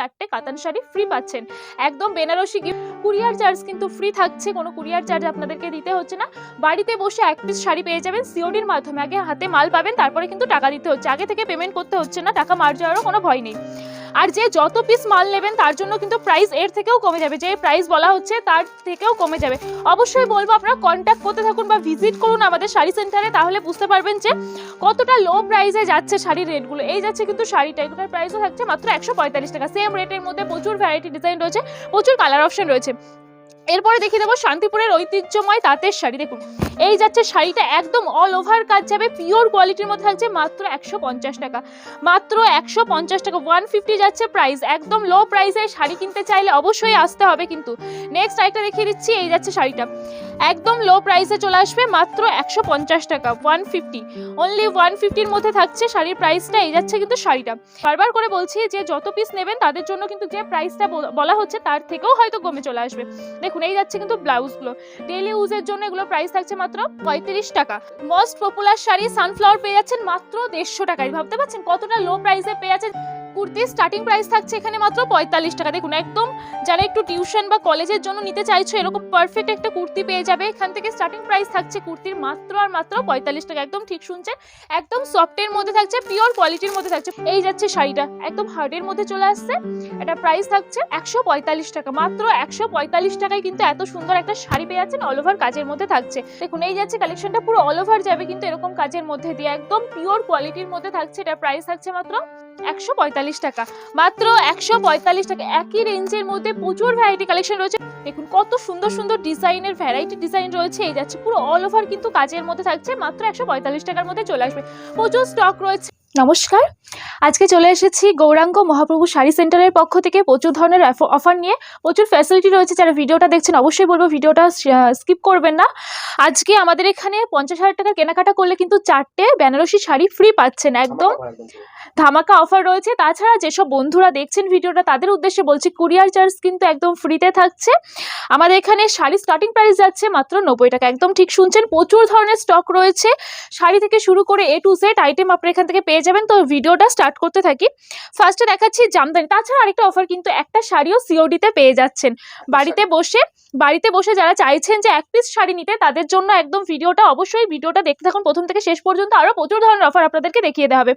চারটে কাতান শাড়ি ফ্রি পাচ্ছেন। একদম বেনারসি গিফট কুরিয়ার চার্জ কিন্তু ফ্রি থাকছে, কোনো কুরিয়ার চার্জ আপনাদেরকে দিতে হচ্ছে না। বাড়িতে বসে এক পিস শাড়ি পেয়ে যাবেন সিওডির মাধ্যমে। আগে হাতে মাল পাবেন, তারপরে কিন্তু টাকা দিতে হচ্ছে। আগে থেকে পেমেন্ট করতে হচ্ছে না, টাকা মার যাওয়ারও কোনো ভয় নেই। আর যে যত পিস মাল নেবেন, তার জন্য কিন্তু প্রাইস এর থেকেও কমে যাবে। যে প্রাইস বলা হচ্ছে, তার থেকেও কমে যাবে। অবশ্যই বলব, আপনারা কন্ট্যাক্ট করতে থাকুন বা ভিজিট করুন আমাদের শাড়ি সেন্টারে তাহলে বুঝতে পারবেন যে কতটা লো প্রাইসে যাচ্ছে শাড়ির রেটগুলো এই যাচ্ছে কিন্তু শাড়িটা, এগুলোর প্রাইসও থাকছে মাত্র একশো পঁয়তাল্লিশ টাকা। সেম রেটের মধ্যে প্রচুর ভ্যারাইটি ডিজাইন রয়েছে, প্রচুর কালার অপশন রয়েছে। এরপরে দেখিয়ে দেবো শান্তিপুরের ঐতিহ্যময় তাঁতের শাড়ি। দেখুন, এই যাচ্ছে শাড়িটা একদম অল ওভার কাজ যাবে পিওর কোয়ালিটির মধ্যে থাকছে মাত্র একশো পঞ্চাশ টাকা। মাত্র একশো পঞ্চাশ টাকা ওয়ান ফিফটি যাচ্ছে প্রাইস একদম লো প্রাইসে শাড়ি কিনতে চাইলে অবশ্যই আসতে হবে কিন্তু। নেক্সট আরেকটা দেখিয়ে দিচ্ছি, এই যাচ্ছে শাড়িটা। একদম লো প্রাইসে চলে আসবে, মাত্র একশো পঞ্চাশ টাকা ওয়ান ফিফটি অনলি ওয়ান ফিফটির মধ্যে থাকছে শাড়ির প্রাইসটা এই যাচ্ছে কিন্তু শাড়িটা। বারবার করে বলছি যে যত পিস নেবেন তাদের জন্য কিন্তু যে প্রাইসটা বলা হচ্ছে তার থেকেও হয়তো কমে চলে আসবে। দেখুন এই যাচ্ছে কিন্তু ব্লাউজগুলো। ডেলি ইউজের জন্য এগুলো প্রাইস থাকছে মাত্র পঁয়ত্রিশ টাকা। মোস্ট পপুলার শাড়ি সানফ্লাওয়ার পেয়ে যাচ্ছেন মাত্র দেড়শো টাকায়। ভাবতে পারছেন কতটা লো প্রাইসে পেয়ে যাচ্ছেন? কুর্তির স্টার্টিং প্রাইস থাকছে এখানে মাত্র পঁয়তাল্লিশ টাকা। দেখুন, একদম যারা একটু টিউশন বা কলেজের জন্য নিতে চাইছো, এরকম পারফেক্ট একটা কুর্তি পেয়ে যাবে। এখান থেকে স্টার্টিং প্রাইস থাকছে কুর্তির মাত্র আর মাত্র পঁয়তাল্লিশ টাকা। একদম ঠিক শুনছেন? একদম সফটের মধ্যে থাকছে পিওর কোয়ালিটির মধ্যে থাকছে। এই যাচ্ছে শাড়িটা, একদম হার্ডের মধ্যে চলে আসছে। এটা প্রাইস থাকছে একশো পঁয়তাল্লিশ টাকা। মাত্র একশো পঁয়তাল্লিশ টাকায় কিন্তু এত সুন্দর একটা শাড়ি পেয়ে যাচ্ছেন অল ওভার কাজের মধ্যে থাকছে। দেখুন, এই যাচ্ছে কালেকশনটা পুরো অল ওভার যাবে কিন্তু এরকম কাজের মধ্যে দিয়ে। একদম পিওর কোয়ালিটির মধ্যে থাকছে, এটা প্রাইস থাকছে মাত্র একশো পঁয়তাল্লিশ টাকা। মাত্র একশো পঁয়তাল্লিশ টাকা। একই রেঞ্জের মধ্যে প্রচুর ভ্যারাইটি কালেকশন রয়েছে। দেখুন, কত সুন্দর সুন্দর ডিজাইনের ভ্যারাইটি ডিজাইন রয়েছে। এই যাচ্ছে পুরো অল ওভার কিন্তু কাজের মধ্যে থাকছে। মাত্র একশো পঁয়তাল্লিশ টাকার মধ্যে চলে আসবে। প্রচুর স্টক রয়েছে। নমস্কার। আজকে চলে এসেছি গৌরাঙ্গ মহাপ্রভু শাড়ি সেন্টারের পক্ষ থেকে প্রচুর ধরনের অফার নিয়ে। প্রচুর ফ্যাসিলিটি রয়েছে, যারা ভিডিওটা দেখছেন অবশ্যই বলব ভিডিওটা স্কিপ করবেন না। আজকে আমাদের এখানে পঞ্চাশ হাজার টাকার কেনাকাটা করলে কিন্তু চারটে বেনারসি শাড়ি ফ্রি পাচ্ছেন একদম। ধামাকা অফার রয়েছে। তাছাড়া যেসব বন্ধুরা দেখছেন ভিডিওটা, তাদের উদ্দেশ্যে বলছি কুরিয়ার চার্জ কিন্তু একদম ফ্রিতে থাকছে। আমাদের এখানে শাড়ি স্টার্টিং প্রাইস যাচ্ছে মাত্র নব্বই টাকা। একদম ঠিক শুনছেন, প্রচুর ধরনের স্টক রয়েছে। শাড়ি থেকে শুরু করে এ টু সেট আইটেম আপনার এখান থেকে পেয়ে যাবেন। তো ভিডিওটা স্টার্ট করতে থাকি। ফার্স্টে দেখাচ্ছি জামদানি। তাছাড়া আরেকটা অফার কিন্তু একটা শাড়িও সিওডিতে পেয়ে যাচ্ছেন। বাড়িতে বসে বাড়িতে বসে যারা চাইছেন যে এক পিস শাড়ি নিতে, তাদের জন্য একদম ভিডিওটা অবশ্যই, ভিডিওটা দেখতে থাকুন। প্রথম থেকে শেষ পর্যন্ত আরও প্রচুর ধরনের অফার আপনাদেরকে দেখিয়ে দেওয়া হবে।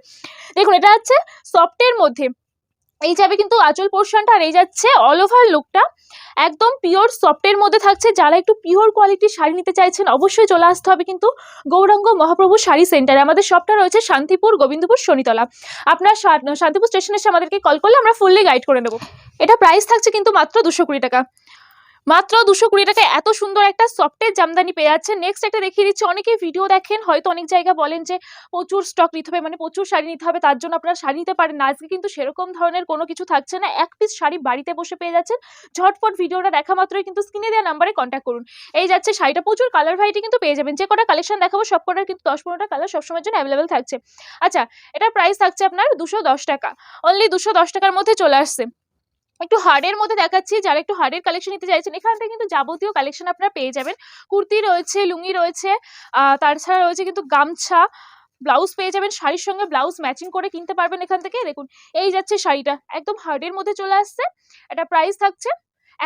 দেখুন, এটা হচ্ছে সফটের মধ্যে। এই যাবে কিন্তু আঁচল পোর্শনটা আর এই যাচ্ছে অল ওভার লুকটা একদম পিওর সফটের মধ্যে থাকছে। যারা একটু পিওর কোয়ালিটির শাড়ি নিতে চাইছেন, অবশ্যই চলে আসতে হবে কিন্তু গৌরাঙ্গ মহাপ্রভু শাড়ি সেন্টারে আমাদের শপটা রয়েছে শান্তিপুর, গোবিন্দপুর, শনিতলা। আপনার শান্তিপুর স্টেশনে এসে আমাদেরকে কল করলে আমরা ফুললি গাইড করে নেব। এটা প্রাইস থাকছে কিন্তু মাত্র দুশো কুড়ি টাকা। মাত্র দুশো কুড়ি টাকায় এত সুন্দর একটা সফটের জামদানি পেয়ে যাচ্ছে নেক্সট একটা দেখিয়ে দিচ্ছি, অনেকে ভিডিও দেখেন, হয়তো অনেক জায়গায় বলেন যে, প্রচুর স্টক নিতে হবে মানে প্রচুর শাড়ি নিতে হবে, তার জন্য আপনারা শাড়ি নিতে পারেন না। আজকে কিন্তু সেরকম ধরনের কোনো কিছু থাকছে না। এক পিস শাড়ি বাড়িতে বসে পেয়ে যাচ্ছেন। ঝটপট ভিডিওটা দেখা মাত্রই কিন্তু স্ক্রিনে দেওয়া নাম্বারে কন্ট্যাক্ট করুন। এই যাচ্ছে শাড়িটা, প্রচুর কালার ভাইটি কিন্তু পেয়ে যাবেন। যে কটা কালেকশন দেখাবো, সব কটার কিন্তু দশ পনেরোটা কালার সবসময়ের জন্য অ্যাভেলেবেল থাকছে। আচ্ছা এটার প্রাইস থাকছে আপনার দুশো টাকা। অনলি দশ টাকার মধ্যে চলে আসছে। একটু হার্ডের মধ্যে দেখাচ্ছি, যারা একটু হার্ডের কালেকশন নিতে চাইছেন, এখান থেকে কিন্তু যাবতীয় কালেকশন আপনারা পেয়ে যাবেন। কুর্তি রয়েছে, লুঙ্গি রয়েছে তাছাড়া রয়েছে কিন্তু গামছা ব্লাউজ পেয়ে যাবেন, শাড়ির সঙ্গে ব্লাউজ ম্যাচিং করে কিনতে পারবেন এখান থেকে। দেখুন, এই যাচ্ছে শাড়িটা, একদম হার্ডের মধ্যে চলে আসছে এটা প্রাইস থাকছে।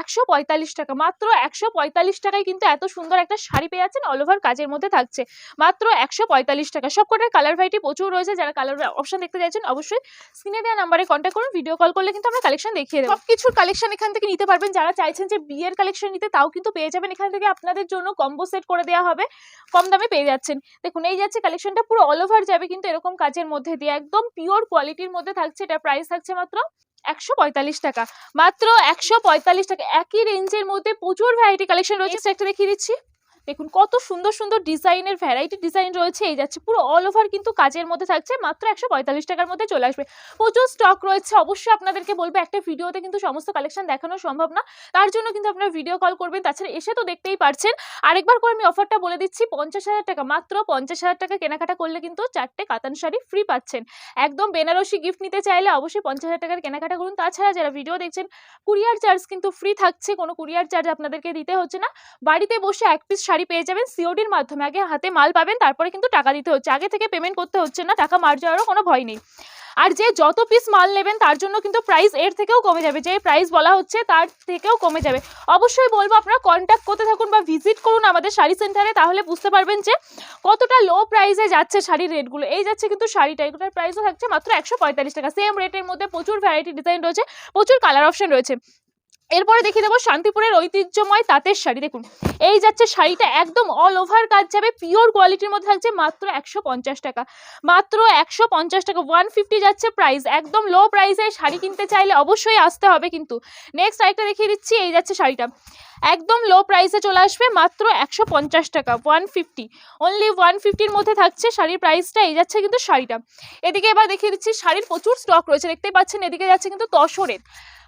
একশো পঁয়তাল্লিশ টাকা। মাত্র একশো পঁয়তাল্লিশ টাকায় কিন্তু এত সুন্দর একটা শাড়ি পেয়ে যাচ্ছেন অল ওভার কাজের মধ্যে থাকছে। মাত্র একশো পঁয়তাল্লিশ টাকা। সব কটার কালার ভ্যারাইটি প্রচুর রয়েছে। যারা কালার অপশন দেখতে চাইছেন অবশ্যই স্ক্রিনে দেওয়া নাম্বারে কন্ট্যাক্ট করুন। ভিডিও কল করলে কিন্তু আমরা কালেকশন দেখিয়ে দেবো। সব কিছুর কালেকশন এখান থেকে নিতে পারবেন। যারা চাইছেন যে বিয়ের কালেকশন নিতে, তাও কিন্তু পেয়ে যাবেন। এখান থেকে আপনাদের জন্য কম্বো সেট করে দেওয়া হবে। কম দামে পেয়ে যাচ্ছেন। দেখুন, এই যাচ্ছে কালেকশনটা পুরো অল ওভার যাবে। কিন্তু এরকম কাজের মধ্যে দিয়ে একদম পিওর কোয়ালিটির মধ্যে থাকছে। এটা প্রাইস থাকছে মাত্র একশো পঁয়তাল্লিশ টাকা। মাত্র একশো পঁয়তাল্লিশ টাকা। একই রেঞ্জের মধ্যে প্রচুর ভ্যারাইটি কালেকশন রয়েছে। একটা দেখিয়ে দিচ্ছি। দেখুন, কত সুন্দর সুন্দর ডিজাইনের ভ্যারাইটি ডিজাইন রয়েছে। এই যাচ্ছে পুরো অল ওভার কিন্তু কাজের মধ্যে থাকছে, মাত্র একশো পঁয়তাল্লিশ টাকার মধ্যে চলে আসবে। প্রচুর স্টক রয়েছে, অবশ্যই আপনাদেরকে বলব, একটা ভিডিওতে কিন্তু সমস্ত কালেকশন দেখানো সম্ভব না। তার জন্য কিন্তু আপনারা ভিডিও কল করবেন, তাছাড়া এসে তো দেখতেই পারছেন। আরেকবার করে আমি অফারটা বলে দিচ্ছি, পঞ্চাশ হাজার টাকা, মাত্র পঞ্চাশ হাজার টাকা কেনাকাটা করলে কিন্তু চারটে কাতান শাড়ি ফ্রি পাচ্ছেন। একদম বেনারসি গিফট নিতে চাইলে অবশ্যই পঞ্চাশ হাজার টাকার কেনাকাটা করুন। তাছাড়া যারা ভিডিও দেখছেন কুরিয়ার চার্জ কিন্তু ফ্রি থাকছে, কোনো কুরিয়ার চার্জ আপনাদেরকে দিতে হচ্ছে না। বাড়িতে বসে এক পিস শাড়ি পেয়ে যাবেন সিওডির মাধ্যমে। আগে হাতে মাল পাবেন, তারপরে কিন্তু টাকা দিতে হচ্ছে। আগে থেকে পেমেন্ট করতে হচ্ছে না, টাকা মার যাওয়ারও কোনো ভয় নেই। আর যে যত পিস মাল নেবেন, তার জন্য কিন্তু প্রাইস এর থেকেও কমে যাবে। যে প্রাইস বলা হচ্ছে, তার থেকেও কমে যাবে। অবশ্যই বলব, আপনারা কন্ট্যাক্ট করতে থাকুন বা ভিজিট করুন আমাদের শাড়ি সেন্টারে তাহলে বুঝতে পারবেন যে কতটা লো প্রাইসে যাচ্ছে শাড়ির রেটগুলো এই যাচ্ছে কিন্তু শাড়িটা এগুলোর প্রাইসও থাকছে মাত্র একশো পঁয়তাল্লিশ টাকা। সেম রেটের মধ্যে প্রচুর ভ্যারাইটি ডিজাইন রয়েছে, প্রচুর কালার অপশন রয়েছে। এরপরে দেখিয়ে দেবো শান্তিপুরের ঐতিহ্যময় তাঁতের শাড়ি। দেখুন, এই যাচ্ছে শাড়িটা একদম অল ওভার কাজ যাবে পিওর কোয়ালিটির মধ্যে থাকছে মাত্র একশো পঞ্চাশ টাকা। মাত্র একশো পঞ্চাশ টাকা ওয়ান যাচ্ছে প্রাইস একদম লো প্রাইসে শাড়ি কিনতে চাইলে অবশ্যই আসতে হবে কিন্তু। নেক্সট আরেকটা দেখিয়ে দিচ্ছি, এই যাচ্ছে শাড়িটা। একদম লো প্রাইসে চলে আসবে, মাত্র একশো পঞ্চাশ টাকা ওয়ান ফিফটি অনলি ওয়ান ফিফটির মধ্যে থাকছে শাড়ির প্রাইসটা এই যাচ্ছে কিন্তু শাড়িটা। এদিকে এবার দেখিয়ে দিচ্ছি, শাড়ির প্রচুর স্টক রয়েছে, দেখতেই পাচ্ছেন, এদিকে যাচ্ছে কিন্তু তসরের।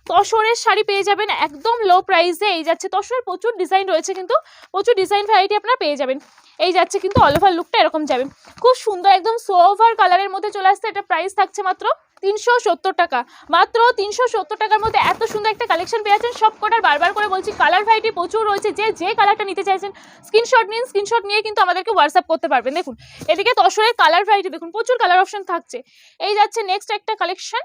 তসরের শাড়ি পেয়ে যাবেন একদম লো প্রাইসে এই যাচ্ছে তসরের প্রচুর ডিজাইন রয়েছে কিন্তু, প্রচুর ডিজাইন ভ্যারাইটি আপনারা পেয়ে যাবেন। এই যাচ্ছে কিন্তু অল ওভার লুকটা এরকম যাবে। খুব সুন্দর একদম সোভার কালারের মধ্যে চলে আসছে। এটা প্রাইস থাকছে মাত্র তিনশো সত্তর টাকা। মাত্র তিনশো সত্তর টাকার মধ্যে এত সুন্দর একটা কালেকশন পেয়ে যাচ্ছেন। সব কটার বারবার করে বলছি কালার ভ্যারাইটি প্রচুর রয়েছে। যে যে কালারটা নিতে চাইছেন স্ক্রিনশট নিন স্ক্রিনশট নিয়ে কিন্তু আমাদেরকে হোয়াটসঅ্যাপ করতে পারবেন। দেখুন, এদিকে তসরের কালার ভ্যারাইটি দেখুন, প্রচুর কালার অপশন থাকছে। এই যাচ্ছে নেক্সট একটা কালেকশন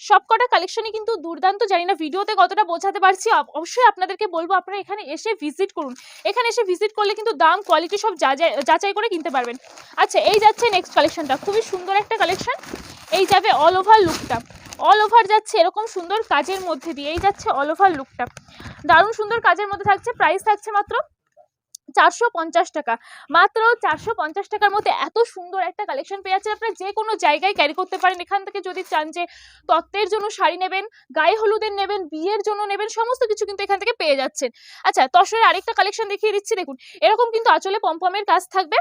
সবকটা কালেকশনই কিন্তু দুর্দান্ত। জানি না ভিডিওতে কতটা বোঝাতে পারছি। অবশ্যই আপনাদেরকে বলব, আপনারা এখানে এসে ভিজিট করুন। এখানে এসে ভিজিট করলে কিন্তু দাম কোয়ালিটি সব যাচাই করে কিনতে পারবেন। আচ্ছা এই যাচ্ছে নেক্সট কালেকশনটা খুবই সুন্দর একটা কালেকশন এই যাবে অল ওভার লুকটা অল ওভার যাচ্ছে এরকম সুন্দর কাজের মধ্যে দিয়ে। এই যাচ্ছে অল ওভার লুকটা দারুণ সুন্দর কাজের মধ্যে থাকছে। প্রাইস থাকছে মাত্র চারশো পঞ্চাশ টাকা। মাত্র চারশো পঞ্চাশ টাকার মধ্যে এত সুন্দর একটা কালেকশন পেয়ে যাচ্ছেন আপনারা। যে কোনো জায়গায় ক্যারি করতে পারেন। এখান থেকে যদি চান যে তত্ত্বের জন্য শাড়ি নেবেন, গায়ে হলুদের নেবেন, বিয়ের জন্য নেবেন, সমস্ত কিছু কিন্তু এখান থেকে পেয়ে যাচ্ছেন। আচ্ছা তসরের আরেকটা কালেকশন দেখিয়ে দিচ্ছি, দেখুন। এরকম কিন্তু আঁচলে পম্পমের কাজ থাকবে।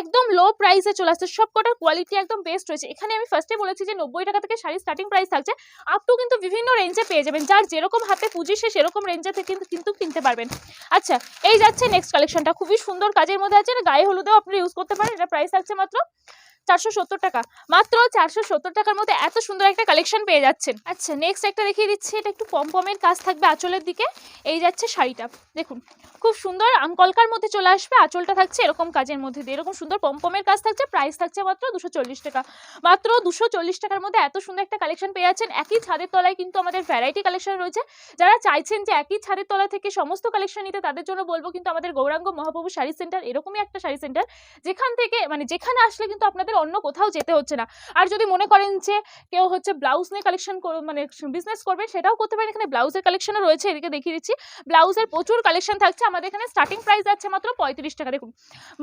একদম লো প্রাইসে চলে আসছে। সব কটার কোয়ালিটি একদম বেস্ট রয়েছে। এখানে আমি ফার্স্টে বলেছি যে নব্বই টাকা থেকে শাড়ির স্টার্টিং প্রাইস থাকছে। আপ টু কিন্তু বিভিন্ন রেঞ্জে পেয়ে যাবেন। যার যেরকম হাতে পুঁজি, সে সেরকম রেঞ্জে থেকে কিন্তু কিনতে পারবেন। আচ্ছা এই যাচ্ছে নেক্সট কালেকশনটা খুবই সুন্দর কাজের মধ্যে আছে। এটা গায়ে হলুদেও আপনি ইউজ করতে পারেন। এটা প্রাইস আছে মাত্র চারশো সত্তর টাকা। মাত্র চারশো সত্তর টাকার মধ্যে এত সুন্দর একটা কালেকশন পেয়ে যাচ্ছেন। আচ্ছা নেক্সট একটা দেখিয়ে দিচ্ছি। এটা একটু পমপমের কাজ থাকবে আঁচলের দিকে। এই যাচ্ছে শাড়িটা। দেখুন, খুব সুন্দর আমকলকার মধ্যে চলে আসবে। আঁচলটা থাকছে এরকম কাজের মধ্যে দিয়ে। এরকম সুন্দর পমপমের কাজ থাকছে। প্রাইস থাকছে মাত্র দুশো টাকা। মাত্র দুশো টাকার মধ্যে এত সুন্দর একটা কালেকশন পেয়ে যাচ্ছেন। একই ছাদের তলায় কিন্তু আমাদের ভ্যারাইটি কালেকশন রয়েছে। যারা চাইছেন যে একই ছাদের তলা থেকে সমস্ত কালেকশন নিতে, তাদের জন্য বলব কিন্তু আমাদের গৌরাঙ্গ মহাপ্রভু শাড়ি সেন্টার এরকমই একটা শাড়ি সেন্টার যেখান থেকে মানে যেখানে আসলে কিন্তু আপনাদের অন্য কোথাও যেতে হচ্ছে না। আর যদি মনে করেন যে কেউ হচ্ছে ব্লাউজ নিয়ে কালেকশন মানে বিজনেস করবেন সেটাও করতে পারেন। এখানে ব্লাউজের কালেকশনও রয়েছে, এদিকে দেখিয়ে দিচ্ছি। ব্লাউজের প্রচুর কালেকশন থাকছে। আমাদের এখানে স্টার্টিং প্রাইস যাচ্ছে মাত্র পঁয়ত্রিশ টাকা। দেখুন,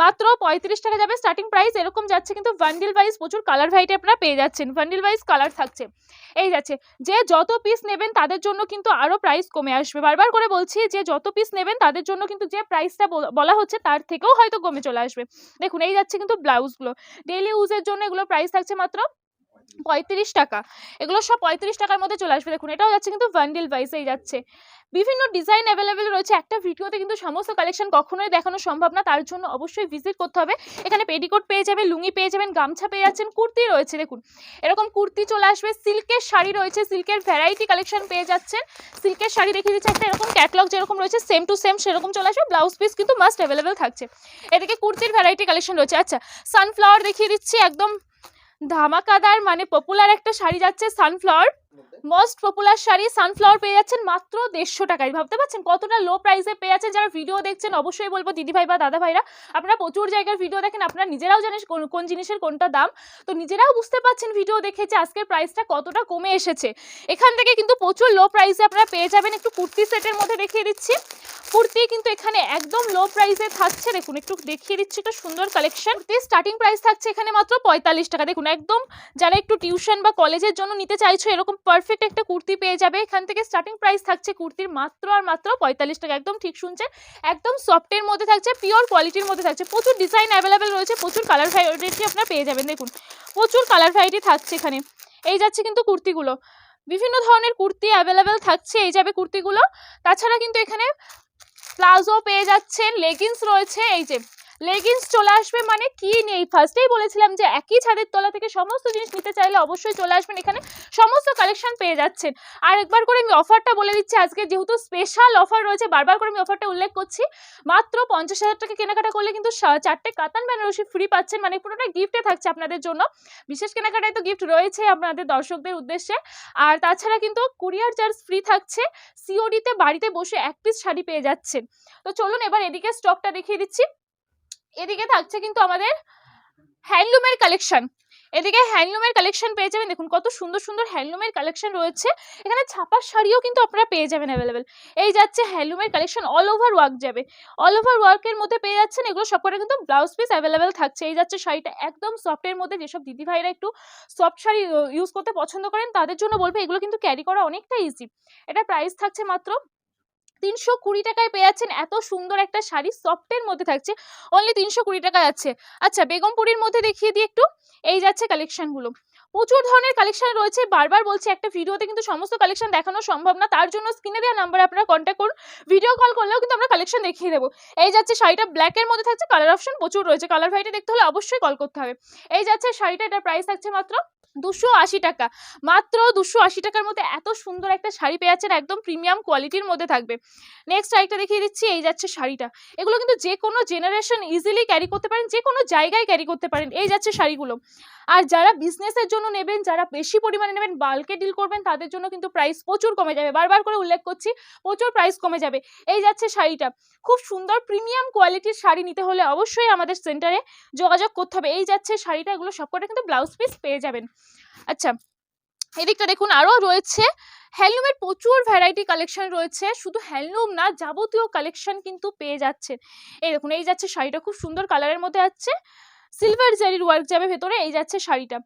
মাত্র পঁয়ত্রিশ টাকা যাবে স্টার্টিং প্রাইস এরকম যাচ্ছে কিন্তু বান্ডিল ওয়াইজ প্রচুর কালার ভ্যারাইটি আপনারা পেয়ে যাচ্ছেন। বান্ডিল ওয়াইজ কালার থাকছে। এই যাচ্ছে, যে যত পিস নেবেন তাদের জন্য কিন্তু আরও প্রাইস কমে আসবে। বারবার করে বলছি, যে যত পিস নেবেন তাদের জন্য কিন্তু যে প্রাইসটা বলা হচ্ছে তার থেকেও হয়তো কমে চলে আসবে। দেখুন, এই যাচ্ছে কিন্তু ব্লাউজগুলো ডেলি ইউজের জন্য এগুলো প্রাইস থাকছে মাত্র পঁয়ত্রিশ টাকা। এগুলো সব পঁয়ত্রিশ টাকার মধ্যে চলে আসবে। দেখুন, এটাও যাচ্ছে কিন্তু বান্ডিল ওয়াইজেই যাচ্ছে। বিভিন্ন ডিজাইন অ্যাভেলেবেল রয়েছে। একটা ভিডিওতে কিন্তু সমস্ত কালেকশন কখনোই দেখানো সম্ভব না। তার জন্য অবশ্যই ভিজিট করতে হবে। এখানে পেডিকোট পেয়ে যাবেন, লুঙ্গি পেয়ে যাবেন, গামছা পেয়ে যাচ্ছেন, কুর্তি রয়েছে। দেখুন, এরকম কুর্তি চলে আসবে। সিল্কের শাড়ি রয়েছে। সিল্কের ভ্যারাইটি কালেকশন পেয়ে যাচ্ছেন। সিল্কের শাড়ি দেখিয়ে দিচ্ছে, একটা এরকম ক্যাটলগ যেরকম রয়েছে সেম টু সেম সেরকম চলে আসবে। ব্লাউজ পিস কিন্তু মাস্ট অ্যাভেলেবেল থাকছে। এদিকে কুর্তির ভ্যারাইটি কালেকশন রয়েছে। আচ্ছা সানফ্লাওয়ার দেখিয়ে দিচ্ছি, একদম ধামাকাদার মানে পপুলার একটা শাড়ি যাচ্ছে sunflower most popular sari sunflower পেয়ে যাচ্ছেন মাত্র দেড়শো টাকায়। ভাবতে পারছেন কতটা লো প্রাইসে পেয়ে যাচ্ছেন? যারা ভিডিও দেখছেন, অবশ্যই বলব দিদি ভাই বা দাদা ভাইরা, আপনারা প্রচুর জায়গার ভিডিও দেখেন, আপনারা নিজেরাও জানেন কোন জিনিসের কোনটা দাম। তো নিজেরাও বুঝতে পারছেন ভিডিও দেখে যে আজকের প্রাইসটা কতটা কমে এসেছে। এখান থেকে কিন্তু প্রচুর লো প্রাইসে আপনারা পেয়ে যাবেন। একটু কুর্তি সেটের মধ্যে দেখিয়ে দিচ্ছি। কুর্তি কিন্তু এখানে একদম লো প্রাইসে থাকছে। দেখুন, একটু দেখিয়ে দিচ্ছি, একটা সুন্দর কালেকশন স্টার্টিং প্রাইস থাকছে এখানে মাত্র পঁয়তাল্লিশ টাকা। দেখুন, একদম যারা একটু টিউশন বা কলেজের জন্য নিতে চাইছো, এরকম পারফেক্ট একটা কুর্তি পেয়ে যাবে। এখান থেকে স্টার্টিং প্রাইস থাকছে কুর্তির মাত্র আর মাত্র পঁয়তাল্লিশ টাকা। একদম ঠিক শুনছেন? একদম সফটের মধ্যে থাকছে পিওর কোয়ালিটির মধ্যে থাকছে। প্রচুর ডিজাইন অ্যাভেলেবেল রয়েছে, প্রচুর কালার ভ্যারাইটি আপনারা পেয়ে যাবেন। দেখুন, প্রচুর কালার ভ্যারাইটি থাকছে এখানে। এই যাচ্ছে কিন্তু কুর্তিগুলো। বিভিন্ন ধরনের কুর্তি অ্যাভেলেবেল থাকছে, এই যাবে কুর্তিগুলো। তাছাড়া কিন্তু এখানে প্লাজো পেয়ে যাচ্ছেন লেগিংস রয়েছে, এই যে লেগিংস চলে আসবে মানে কি নেই ফার্স্টেই বলেছিলাম যে একই ছাদের তলা থেকে সমস্ত জিনিস নিতে চাইলে অবশ্যই চলে আসবেন। এখানে সমস্ত কালেকশন পেয়ে যাচ্ছেন। আর একবার করে আমি অফারটা বলে দিচ্ছি। আজকে যেহেতু স্পেশাল অফার রয়েছে, বারবার করে আমি অফারটা উল্লেখ করছি। মাত্র পঞ্চাশ হাজার টাকা কেনাকাটা করলে কিন্তু চারটে কাতান বেনারসি ফ্রি পাচ্ছেন। মানে পুরোটা গিফটে থাকছে আপনাদের জন্য। বিশেষ কেনাকাটায় তো গিফট রয়েছে আপনাদের দর্শকদের উদ্দেশ্যে। আর তাছাড়া কিন্তু কুরিয়ার চার্জ ফ্রি থাকছে। সিওডিতে বাড়িতে বসে এক পিস শাড়ি পেয়ে যাচ্ছেন। তো চলুন এবার এদিকে স্টকটা দেখিয়ে দিচ্ছি। এদিকে থাকছে কিন্তু আমাদের হ্যান্ডলুমের কালেকশন এদিকে হ্যান্ডলুমের কালেকশন পেয়ে যাবেন। দেখুন কত সুন্দর সুন্দর হ্যান্ডলুমের কালেকশন রয়েছে। এখানে ছাপার শাড়িও কিন্তু আপনারা পেয়ে যাবেন অ্যাভেলেবেল এই যাচ্ছে হ্যান্ডলুমের কালেকশন অল ওভার ওয়ার্ক যাবে। অল ওভার ওয়ার্কের মধ্যে পেয়ে যাচ্ছেন এগুলো সবকটা কিন্তু ব্লাউজ পিস অ্যাভেলেবেল থাকছে। এই যাচ্ছে শাড়িটা একদম সফটের মধ্যে। যেসব দিদি ভাইরা একটু সফট শাড়ি ইউজ করতে পছন্দ করেন তাদের জন্য বলবে এগুলো কিন্তু ক্যারি করা অনেকটা ইজি এটা প্রাইস থাকছে মাত্র তিনশো কুড়ি টাকায় পেয়ে যাচ্ছেন এত সুন্দর একটা শাড়ি সফটের মধ্যে থাকছে। অনলি তিনশো কুড়ি টাকা যাচ্ছে আচ্ছা বেগমপুরীর মধ্যে দেখিয়ে দিই একটু। এই যাচ্ছে কালেকশনগুলো প্রচুর ধরনের কালেকশন রয়েছে। বারবার বলছি, একটা ভিডিওতে কিন্তু সমস্ত কালেকশন দেখানো সম্ভব না। তার জন্য স্ক্রিনে দেওয়া নাম্বারে আপনারা কন্ট্যাক্ট করুন। ভিডিও কল করলেও কিন্তু আমরা কালেকশন দেখিয়ে দেবো। এই যাচ্ছে শাড়িটা ব্ল্যাকের মধ্যে থাকছে কালার অপশন প্রচুর রয়েছে। কালার ভাইটা দেখতে হলে অবশ্যই কল করতে হবে। এই যাচ্ছে শাড়িটা, এটার প্রাইস থাকছে মাত্র দুশো আশি টাকা। মাত্র দুশো আশি টাকার মধ্যে এত সুন্দর একটা শাড়ি পেয়ে যাচ্ছেন, একদম প্রিমিয়াম কোয়ালিটির মধ্যে থাকবে। নেক্সট শাড়িটা দেখিয়ে দিচ্ছি, এই যাচ্ছে শাড়িটা। এগুলো কিন্তু যে কোনো জেনারেশন ইজিলি ক্যারি করতে পারেন যে কোনো জায়গায় ক্যারি করতে পারেন। এই যাচ্ছে শাড়িগুলো। আর যারা বিজনেসের জন্য নেবেন, যারা বেশি পরিমাণে নেবেন বাল্কে ডিল করবেন, তাদের জন্য কিন্তু প্রাইস প্রচুর কমে যাবে। বারবার করে উল্লেখ করছি, প্রচুর প্রাইস কমে যাবে। এই যাচ্ছে শাড়িটা। খুব সুন্দর প্রিমিয়াম কোয়ালিটির শাড়ি নিতে হলে অবশ্যই আমাদের সেন্টারে যোগাযোগ করতে হবে। এই যাচ্ছে শাড়িটা, এগুলো সবকটা কিন্তু ব্লাউজ পিস পেয়ে যাবেন। আচ্ছা এদিকটা দেখুন আরও রয়েছে হ্যান্ডলুমের প্রচুর ভ্যারাইটি কালেকশন রয়েছে। শুধু হ্যান্ডলুম না, যাবতীয় কালেকশন কিন্তু পেয়ে যাচ্ছেন। এই দেখুন, এই যাচ্ছে শাড়িটা, খুব সুন্দর কালারের মধ্যে আছে। সিলভার জারির ওয়ার্ক যাবে ভেতরে এই যাচ্ছে শাড়িটা।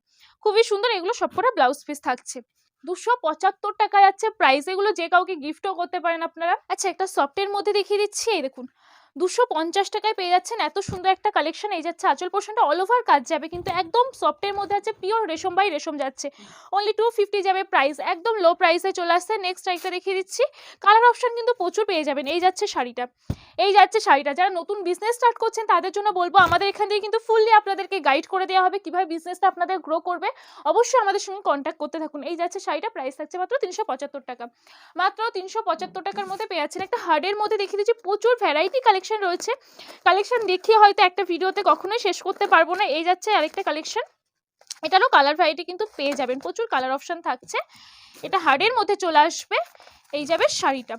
খুবই সুন্দর, এগুলো সবকটা ব্লাউজ পিস থাকছে। দুশো পঁচাত্তর টাকা যাচ্ছে। প্রাইস এগুলো যে কাউকে গিফটও করতে পারেন আপনারা। আচ্ছা একটা সফটের মধ্যে দেখিয়ে দিচ্ছি, এই দেখুন। দুশো পঞ্চাশ টাকায় পেয়ে যাচ্ছেন। এত সুন্দর একটা কালেকশন এই যাচ্ছে। আঁচল পোর্শনটা অল ওভার কাজ যাবে, কিন্তু একদম সফটের মধ্যে আছে পিওর রেশম বাই রেশম যাচ্ছে। অনলি টু ফিফটি যাবে প্রাইস একদম লো প্রাইসে চলে আসছে। নেক্সট একটা দেখিয়ে দিচ্ছি। কালার অপশন কিন্তু প্রচুর পেয়ে যাবেন। এই যাচ্ছে শাড়িটা। এই যাচ্ছে শাড়িটা। যারা নতুন বিজনেস স্টার্ট করছেন, তাদের জন্য বলব, আমাদের এখান থেকে কিন্তু ফুললি আপনাদেরকে গাইড করে দেওয়া হবে কীভাবে বিজনেসটা আপনাদের গ্রো করবে। অবশ্যই আমাদের সঙ্গে কন্ট্যাক্ট করতে থাকুন। এই যাচ্ছে শাড়িটা প্রাইস থাকছে মাত্র তিনশো পঁচাত্তর টাকা। মাত্র তিনশো পঁচাত্তর টাকার মধ্যে পেয়ে যাচ্ছেন। একটা হার্ডের মধ্যে দেখিয়ে দিচ্ছি, প্রচুর ভ্যারাইটি কালেকশন রয়েছে। কালেকশন দেখিয়ে হয়তো একটা ভিডিওতে কখনোই শেষ করতে পারব না। এই যাচ্ছে আরেকটা কালেকশন এটারও কালার ভ্যারাইটি কিন্তু পেয়ে যাবেন। প্রচুর কালার অপশান থাকছে। এটা হার্ডের মধ্যে চলে আসবে। এই যাবে শাড়িটা।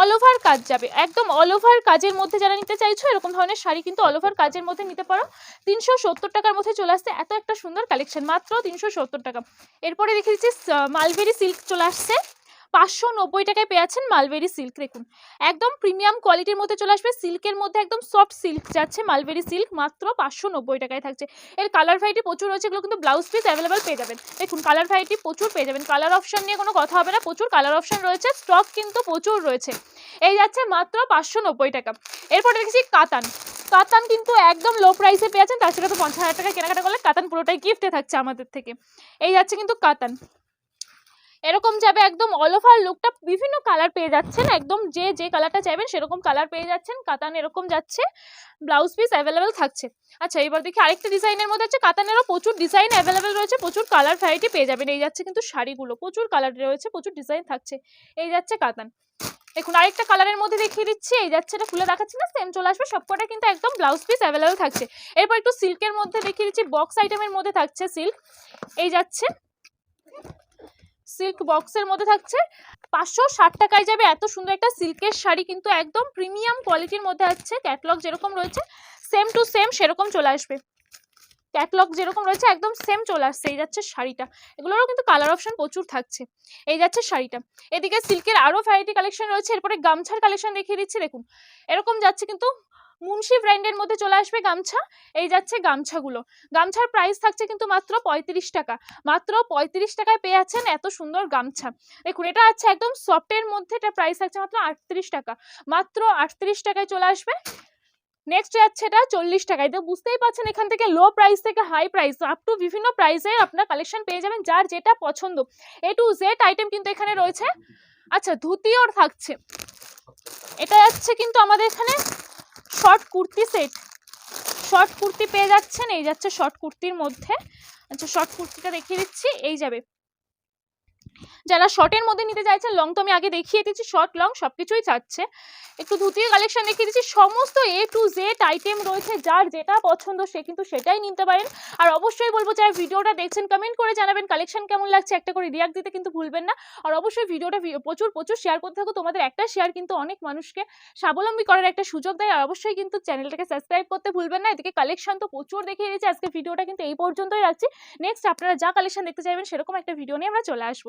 অল ওভার কাজ যাবে। একদম অল ওভার কাজের মধ্যে যারা নিতে চাইছো, এরকম ধরনের শাড়ি কিন্তু অল ওভার কাজের মধ্যে নিতে পারো। তিনশো সত্তর টাকার মধ্যে চলে আসছে। এত একটা সুন্দর কালেকশন মাত্র তিনশো সত্তর টাকা। এরপরে দেখে দিচ্ছি মালবেরি সিল্ক চলে আসছে। পাঁচশো নব্বই টাকায় পেয়ে যাচ্ছেন মালবেরি সিল্ক, দেখুন। একদম প্রিমিয়াম কোয়ালিটির মধ্যে চলে আসবে, সিল্কের মধ্যে একদম সফট সিল্ক যাচ্ছে, মালবেরি সিল্ক মাত্র পাঁচশো নব্বই টাকায় থাকছে। এর কালার ভ্যারাইটি প্রচুর রয়েছে, এগুলো কিন্তু ব্লাউজ পিস অ্যাভেলেবেল পেয়ে যাবেন। দেখুন কালার ভ্যারাইটি প্রচুর পেয়ে যাবেন কালার অপশন নিয়ে কোনো কথা হবে না, প্রচুর কালার অপশন রয়েছে স্টক কিন্তু প্রচুর রয়েছে। এই যাচ্ছে মাত্র পাঁচশো নব্বই টাকা। এরপর দেখেছি কাতান। কাতান কিন্তু একদম লো প্রাইসে পেয়েছেন, তার সাথে তো পঞ্চাশ হাজার টাকা কেনাকাটা করলে কাতান পুরোটাই গিফটে থাকছে আমাদের থেকে। এই যাচ্ছে কিন্তু কাতান। এরকম যাবে একদম অল ওভার লুকটা বিভিন্ন কালার পেয়ে যাচ্ছেন। একদম যে যে কালারটা চাইবেন সেরকম কালার পেয়ে যাচ্ছেন। কাতান এরকম যাচ্ছে। ব্লাউজ পিস অ্যাভেলেবেল থাকছে। আচ্ছা এবার দেখি আরেকটা ডিজাইনের মধ্যে আছে। কাতানেরও প্রচুর ডিজাইন অ্যাভেলেবেল রয়েছে। প্রচুর কালার ভ্যারাইটি পেয়ে যাবেন। এই যাচ্ছে কিন্তু শাড়িগুলো। প্রচুর কালার রয়েছে, প্রচুর ডিজাইন থাকছে। এই যাচ্ছে কাতান। দেখুন, আরেকটা কালারের মধ্যে দেখিয়ে দিচ্ছি। এই যাচ্ছে, এটা খুলে দেখাচ্ছি না সেম চলে আসবে। সবকটা কিন্তু একদম ব্লাউজ পিস অ্যাভেলেবেল থাকছে। এরপর একটু সিল্কের মধ্যে দেখিয়ে দিচ্ছি। বক্স আইটেমের মধ্যে থাকছে সিল্ক এই যাচ্ছে। সিল্ক বক্সের মধ্যে থাকছে। পাঁচশো ষাট টাকায় যাবে। এত সুন্দর একটা সিল্কের শাড়ি কিন্তু একদম প্রিমিয়াম কোয়ালিটির মধ্যে আছে। ক্যাটলগ যেরকম রয়েছে সেম টু সেম সেরকম চলে আসবে। ক্যাটলগ যেরকম রয়েছে, একদম সেম চলে আসছে। এই যাচ্ছে শাড়িটা। এগুলোরও কিন্তু কালার অপশন প্রচুর থাকছে। এই যাচ্ছে শাড়িটা। এদিকে সিল্কের আরও ভ্যারাইটি কালেকশন রয়েছে। এরপরে গামছার কালেকশন দেখিয়ে দিচ্ছি। দেখুন, এরকম যাচ্ছে কিন্তু মুন্সি ব্র্যান্ডের মধ্যে চলে আসবে গামছা। এই যাচ্ছে গামছাগুলো। গামছার প্রাইস থাকছে কিন্তু মাত্র পঁয়ত্রিশ টাকা। মাত্র পঁয়ত্রিশ টাকায় পেয়ে যাচ্ছেন এত সুন্দর গামছা। দেখুন, এটা আছে একদম সফটের মধ্যে এটা প্রাইস থাকছে মাত্র আটত্রিশ টাকা। মাত্র আটত্রিশ টাকায় চলে আসবে। নেক্সট যাচ্ছে এটা চল্লিশ টাকায়। তো বুঝতেই পারছেন, এখান থেকে লো প্রাইস থেকে হাই প্রাইস আপ টু বিভিন্ন প্রাইসে আপনার কালেকশন পেয়ে যাবেন যার যেটা পছন্দ। এ টু জেড আইটেম কিন্তু এখানে রয়েছে। আচ্ছা ধুতিও থাকছে। এটা যাচ্ছে কিন্তু আমাদের এখানে short kurti set short kurti পেয়ে যাচ্ছেন, এই যাচ্ছে শর্ট কুর্তির মধ্যে। আচ্ছা শর্ট কুর্তিটা দেখিয়ে দিচ্ছি, এই যাবে। যারা শর্টের মধ্যে নিতে চাইছেন লং তো আমি আগে দেখিয়ে দিচ্ছি শর্ট লং সব কিছুই চাচ্ছে। একটু ধুতির কালেকশন দেখিয়ে দিচ্ছি, সমস্ত এ টু জেড আইটেম রয়েছে, যার যেটা পছন্দ সে কিন্তু সেটাই নিতে পারেন। আর অবশ্যই বলব, যারা ভিডিওটা দেখছেন কমেন্ট করে জানাবেন কালেকশন কেমন লাগছে, একটা করে রিয়াক্ট দিতে কিন্তু ভুলবেন না। আর অবশ্যই ভিডিওটা প্রচুর প্রচুর শেয়ার করতে থাকো, তোমাদের একটা শেয়ার কিন্তু অনেক মানুষকে স্বাবলম্বী করার একটা সুযোগ দেয়। আর অবশ্যই কিন্তু চ্যানেলটাকে সাবস্ক্রাইব করতে ভুলবেন না, এদিকে কালেকশন তো প্রচুর দেখিয়ে দিয়েছি, আজকে ভিডিওটা কিন্তু এই পর্যন্তই রাখছি। নেক্সট আপনারা যা কালেকশন দেখতে চাইবেন, সেরকম একটা ভিডিও নিয়ে আমরা চলে আসব।